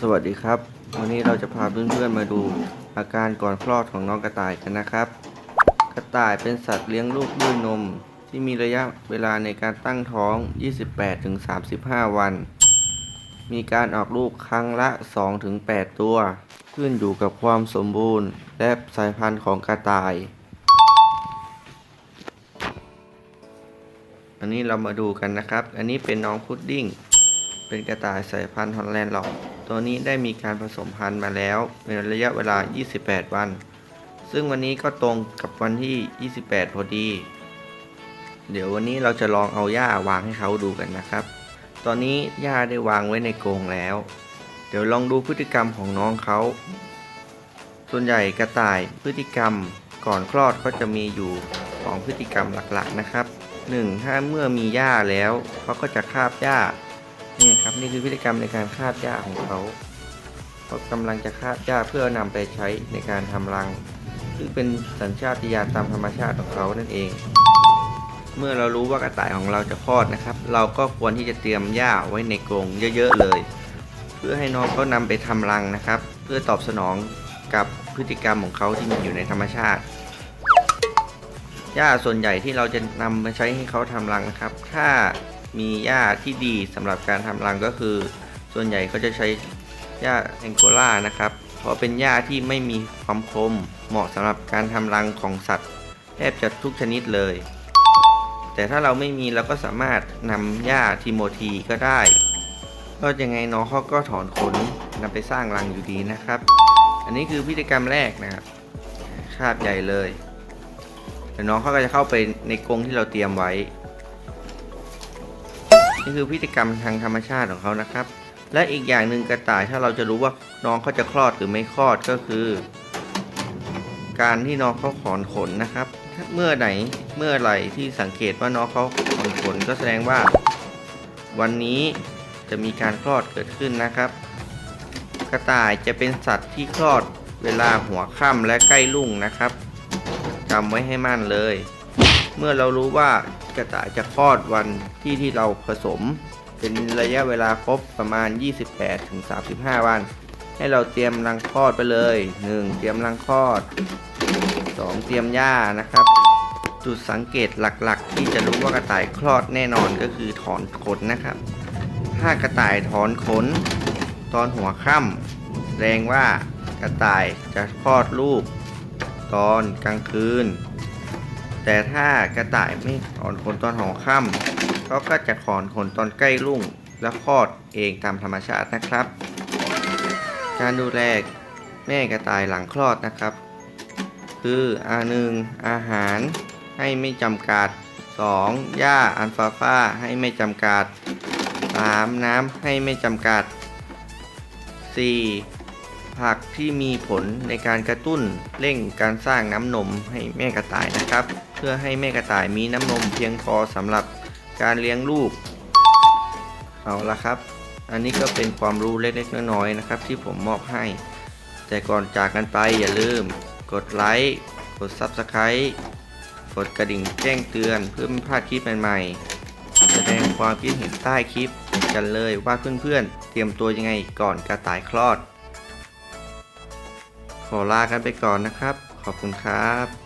สวัสดีครับ วันนี้เราจะพาเพื่อนๆมาดูอาการก่อนคลอดของน้องกระต่ายกันนะครับ กระต่ายเป็นสัตว์เลี้ยงลูกด้วยนม ที่มีระยะเวลาในการตั้งท้อง 28-35 วัน มีการออกลูกครั้งละ 2-8 ตัว ขึ้นอยู่กับความสมบูรณ์ และสายพันธุ์ของกระต่าย อันนี้เรามาดูกันนะครับ อันนี้เป็นน้องพุดดิ้ง เป็นกระต่ายสายพันธุ์ฮอลแลนด์หลอก ตัวนี้ได้มีการผสมพันธุ์มาแล้วเป็นระยะเวลา 28 วัน ซึ่งวันนี้ก็ตรงกับวันที่ 28 พอดี เดี๋ยววันนี้เราจะลองเอาหญ้าวางให้เขาดูกันนะครับ ตอนนี้หญ้าได้วางไว้ในกรงแล้ว เดี๋ยวลองดูพฤติกรรมของน้องเขา ส่วนใหญ่กระต่ายพฤติกรรมก่อนคลอดก็จะมีอยู่สองพฤติกรรมหลักๆนะครับ 1. ถ้าเมื่อมีหญ้าแล้วเขาก็จะคาบหญ้า นี่ครับนี่คือพฤติกรรมในการคาบหญ้าของเขาเขากำลังจะคาบหญ้าเพื่อนำไปใช้ในการทำรัง ซึ่งเป็นสัญชาตญาณตามธรรมชาติของเขานั่นเอง เมื่อเรารู้ว่ากระต่ายของเราจะคลอดนะครับ เราก็ควรที่จะเตรียมหญ้าไว้ในกรงเยอะๆเลย เพื่อให้น้องเขานำไปทำรังนะครับ เพื่อตอบสนองกับพฤติกรรมของเขาที่มีอยู่ในธรรมชาติหญ้าส่วนใหญ่ที่เราจะนำมาใช้ให้เขาทำรังนะครับ ถ้า มีหญ้าที่ดีสำหรับการทำรังก็คือ ส่วนใหญ่เขาจะใช้หญ้าแองโกลานะครับ เพราะเป็นหญ้าที่ไม่มีความคม เหมาะสำหรับการทำรังของสัตว์แทบจะทุกชนิดเลย แต่ถ้าเราไม่มีเราก็สามารถนำหญ้าทิโมธีก็ได้ก็ยังไงน้องเขาก็ถอนขนนำไปสร้างรังอยู่ดีนะครับ อันนี้คือพฤติกรรมแรกนะครับคาบใหญ่เลยเดี๋ยวน้องเขาก็จะเข้าไปในกรงที่เราเตรียมไว้ นี่คือพฤติกรรมทางธรรมชาติของเขานะครับ และอีกอย่างหนึ่งกระต่ายถ้าเราจะรู้ว่าน้องเขาจะคลอดหรือไม่คลอดก็คือ การที่น้องเขาถอนขนนะครับ เมื่อไหนเมื่อไหร่ที่สังเกตว่าน้องเขาถอนขนก็แสดงว่า วันนี้จะมีการคลอดเกิดขึ้นนะครับ กระต่ายจะเป็นสัตว์ที่คลอดเวลาหัวค่ำและใกล้รุ่งนะครับจำไว้ให้มั่นเลย เมื่อเรารู้ว่ากระต่ายจะคลอดวันที่ที่เราผสม เป็นระยะเวลาครบประมาณ 28-35 วัน ให้เราเตรียมรังคลอดไปเลย 1. เตรียมรังคลอด 2. เตรียมหญ้านะครับจุดสังเกตหลักๆ ที่จะรู้ว่ากระต่ายคลอดแน่นอนก็คือถอนขนนะครับ ถ้ากระต่ายถอนขน ตอนหัวค่ำแสดงว่ากระต่ายจะคลอดลูก ตอนกลางคืน แต่ถ้ากระต่ายไม่ถอนขนตอนหัวค่ำเขาก็จะถอนขนตอนใกล้รุ่ง และคลอดเองตามธรรมชาตินะครับ การดูแลแม่กระต่ายหลังคลอดนะครับ คืออาหนึ่งอาหารให้ไม่จำกัด 2. หญ้าอัลฟาฟาให้ไม่จำกัด 3. น้ำให้ไม่จำกัด 4. ผักที่มีผลในการกระตุ้นเร่งการสร้างน้ำนมให้แม่กระต่ายนะครับ เพื่อให้แม่กระต่ายมีน้ำนมเพียงพอสำหรับการเลี้ยงลูก เอาละครับ อันนี้ก็เป็นความรู้เล็กๆน้อยๆนะครับ ที่ผมมอบให้ แต่ก่อนจากกันไปอย่าลืม กดไลค์กด Subscribe กดกระดิ่งแจ้งเตือนเพื่อไม่พลาดคลิปใหม่ๆแสดงความคิดเห็นใต้คลิปกันเลยว่าเพื่อนๆเตรียมตัวยังไงก่อนกระต่ายคลอด ลากันไปก่อนนะครับ ขอบคุณครับ